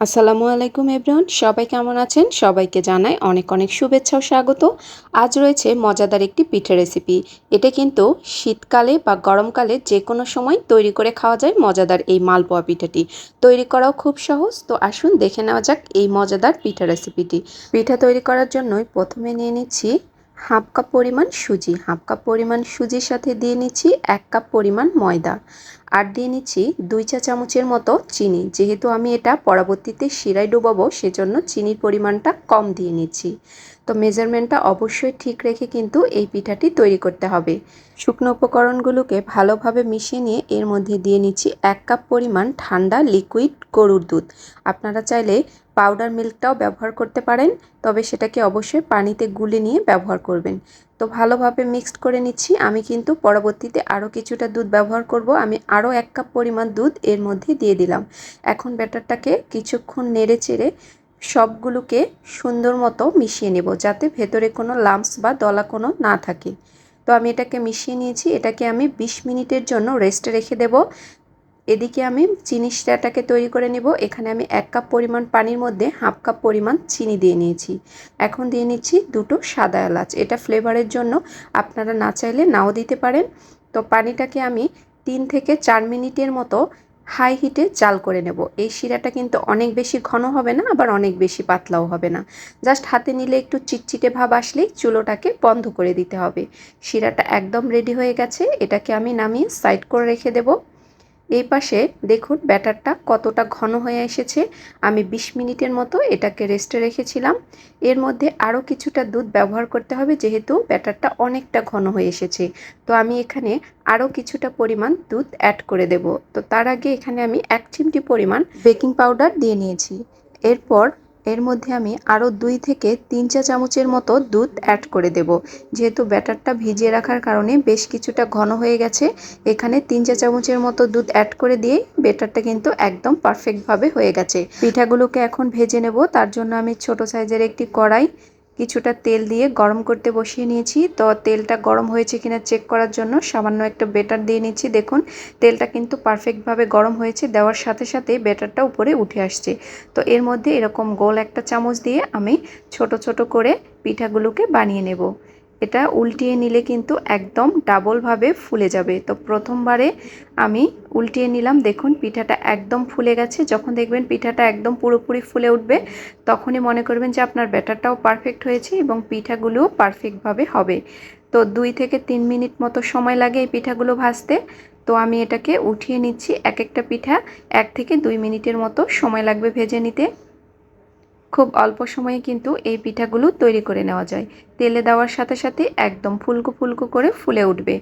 আসসালামু আলাইকুম এভরিওয়ান, সবাই কেমন আছেন? সবাইকে জানাই অনেক অনেক শুভেচ্ছা ও স্বাগত। আজ রয়েছে মজাদার একটি পিঠে রেসিপি এটা কিন্তু শীতকালে বা গরমকালে যে কোনো সময় তৈরি করে খাওয়া যায় মজাদার এই মালপোয়া পিঠাটি। তৈরি করাও খুব সহজ, তো আসুন দেখে নেওয়া যাক এই মজাদার পিঠা রেসিপিটি পিঠা তৈরি করার জন্যই প্রথমে নিয়ে নিচ্ছি হাফ কাপ পরিমাণ সুজি। হাফ কাপ পরিমাণ সুজির সাথে দিয়ে নিচ্ছি এক কাপ পরিমাণ ময়দা। আর দিয়ে নিচ্ছি দুই চা চামচের মতো চিনি। যেহেতু আমি এটা পরবর্তীতে শিরায় ডুবাবো, সেজন্য চিনির পরিমাণটা কম দিয়ে নিচ্ছি। তো মেজারমেন্টটা অবশ্যই ঠিক রেখে কিন্তু এই পিঠাটি তৈরি করতে হবে। শুকনো উপকরণগুলোকে ভালোভাবে মিশিয়ে নিয়ে এর মধ্যে দিয়ে নিচ্ছি এক কাপ পরিমাণ ঠান্ডা লিকুইড গরুর দুধ। আপনারা চাইলে পাউডার মিল্কটাও ব্যবহার করতে পারেন, তবে সেটাকে অবশ্যই পানিতে গুলে নিয়ে ব্যবহার করবেন। তো ভালোভাবে মিক্সড করে নিচ্ছি। আমি কিন্তু পরবর্তীতে আরও কিছুটা দুধ ব্যবহার করব। আমি আরও এক কাপ পরিমাণ দুধ এর মধ্যে দিয়ে দিলাম। এখন ব্যাটারটাকে কিছুক্ষণ নেড়ে চেড়ে সবগুলোকে সুন্দর মতো মিশিয়ে নেব যাতে ভেতরে কোনো লাম্পস বা দলা কোনো না থাকে। তো আমি এটাকে মিশিয়ে নিয়েছি। এটাকে আমি ২০ মিনিটের জন্য রেস্টে রেখে দেব। এদিকে আমি চিনি শিরাটাকে তৈরি করে নেব। এখানে আমি এক কাপ পরিমাণ পানির মধ্যে হাফ কাপ পরিমাণ চিনি দিয়ে নিয়েছি। এখন দিয়ে নিচ্ছি দুটো সাদা এলাচ। এটা ফ্লেভারের জন্য আপনারা না চাইলে নাও দিতে পারেন। তো পানিটাকে আমি তিন থেকে চার মিনিটের মতো হাই হিটে জাল করে নেব। এই শিরাটা কিন্তু অনেক বেশি ঘন হবে না, আবার অনেক বেশি পাতলাও হবে না। জাস্ট হাতে নিলে একটু চিটচিটে ভাব আসলেই চুলোটাকে বন্ধ করে দিতে হবে। শিরাটা একদম রেডি হয়ে গেছে। এটাকে আমি নামিয়ে সাইড করে রেখে দেবো। এই পাশে দেখুন ব্যাটারটা কতটা ঘন হয়ে এসেছে। আমি ২০ মিনিটের মতো এটাকে রেস্টে রেখেছিলাম। এর মধ্যে আরও কিছুটা দুধ ব্যবহার করতে হবে, যেহেতু ব্যাটারটা অনেকটা ঘন হয়ে এসেছে। তো আমি এখানে আরও কিছুটা পরিমাণ দুধ অ্যাড করে দেব। তো তার আগে এখানে আমি এক চিমটি পরিমাণ বেকিং পাউডার দিয়ে নিয়েছি। এরপর এর মধ্যে আমি আরও দুই থেকে তিন চা চামচের মতো দুধ অ্যাড করে দেব। যেহেতু ব্যাটারটা ভিজিয়ে রাখার কারণে বেশ কিছুটা ঘন হয়ে গেছে, এখানে তিন চা চামচের মতো দুধ অ্যাড করে দিয়ে ব্যাটারটা কিন্তু একদম পারফেক্টভাবে হয়ে গেছে। পিঠাগুলোকে এখন ভেজে নেব, তার জন্য আমি ছোট সাইজের একটি কড়াই কিছুটা তেল দিয়ে গরম করতে বসিয়ে নিয়েছি। তো তেলটা গরম হয়েছে কিনা চেক করার জন্য সামান্য একটা বেটার দিয়ে নিচ্ছি। দেখুন, তেলটা কিন্তু পারফেক্টভাবে গরম হয়েছে, দেওয়ার সাথে সাথে বেটারটা উপরে উঠে আসছে। তো এর মধ্যে এরকম গোল একটা চামচ দিয়ে আমি ছোট ছোট করে পিঠাগুলোকে বানিয়ে নেব। এটা উল্টিয়ে নিলে কিন্তু একদম ডাবলভাবে ফুলে যাবে। তো প্রথমবারে আমি উল্টিয়ে নিলাম। দেখুন, পিঠাটা একদম ফুলে গেছে। যখন দেখবেন পিঠাটা একদম পুরোপুরি ফুলে উঠবে, তখনই মনে করবেন যে আপনার ব্যাটারটাও পারফেক্ট হয়েছে এবং পিঠাগুলোও পারফেক্টভাবে হবে। তো দুই থেকে তিন মিনিট মতো সময় লাগে এই পিঠাগুলো ভাজতে। তো আমি এটাকে উঠিয়ে নিচ্ছি। এক একটা পিঠা এক থেকে দুই মিনিটের মতো সময় লাগবে ভেজে নিতে। খুব অল্প সময়ে কিন্তু এই পিঠাগুলো তৈরি করে নেওয়া যায়। তেলে দেওয়ার সাথে সাথে একদম ফুলকো ফুলকো করে ফুলে উঠবে।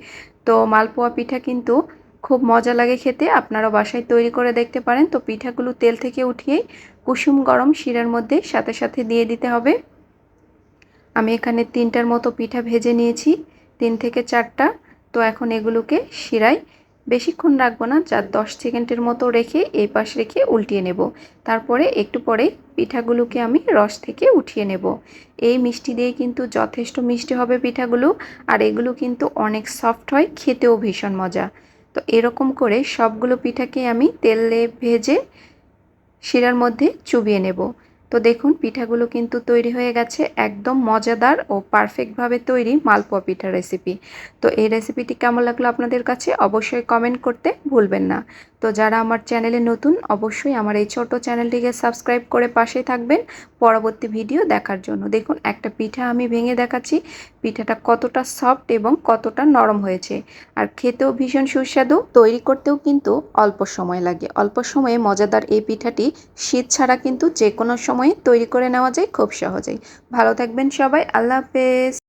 তো মালপোয়া পিঠা কিন্তু খুব মজা লাগে খেতে আপনারা বাসায় তৈরি করে দেখতে পারেন। তো পিঠাগুলো তেল থেকে উঠিয়েই কুসুম গরম শিরার মধ্যে সাথে সাথে দিয়ে দিতে হবে। আমি এখানে তিনটার মতো পিঠা ভেজে নিয়েছি, তিন থেকে চারটা। তো এখন এগুলোকে শিরায় বেশিক্ষণ রাখব না, যা দশ সেকেন্ডের মতো রেখে এই পাশ রেখে উল্টিয়ে নেব। তারপরে একটু পরে পিঠাগুলোকে আমি রস থেকে উঠিয়ে নেব। এই মিষ্টি দিয়ে কিন্তু যথেষ্ট মিষ্টি হবে পিঠাগুলো, আর এগুলো কিন্তু অনেক সফট হয়, খেতেও ভীষণ মজা। তো এরকম করে সবগুলো পিঠাকে আমি তেলে ভেজে শিরার মধ্যে চুবিয়ে নেব। তো দেখুন, পিঠাগুলো কিন্তু তৈরি হয়ে গেছে। একদম মজাদার ও পারফেক্টভাবে তৈরি মালপোয়া পিঠা রেসিপি তো এই রেসিপিটি কেমন লাগল আপনাদের কাছে? অবশ্যই কমেন্ট করতে ভুলবেন না। তো যারা আমার চ্যানেলে নতুন, অবশ্যই আমার এই ছোট চ্যানেলটিকে সাবস্ক্রাইব করে পাশে থাকবেন পরবর্তী ভিডিও দেখার জন্য। দেখুন, একটা পিঠা আমি ভেঙে দেখাচ্ছি। পিঠাটা কতটা সফট এবং কতটা নরম হয়েছে। আর খেতেও ভীষণ সুস্বাদু, তৈরি করতেও কিন্তু অল্প সময় লাগে। অল্প সময়ে মজাদার এই পিঠাটি শীত ছাড়া কিন্তু যে কোনো সময়ে তৈরি করে নেওয়া যায় খুব সহজেই। ভালো থাকবেন সবাই, আল্লাহ হাফেজ।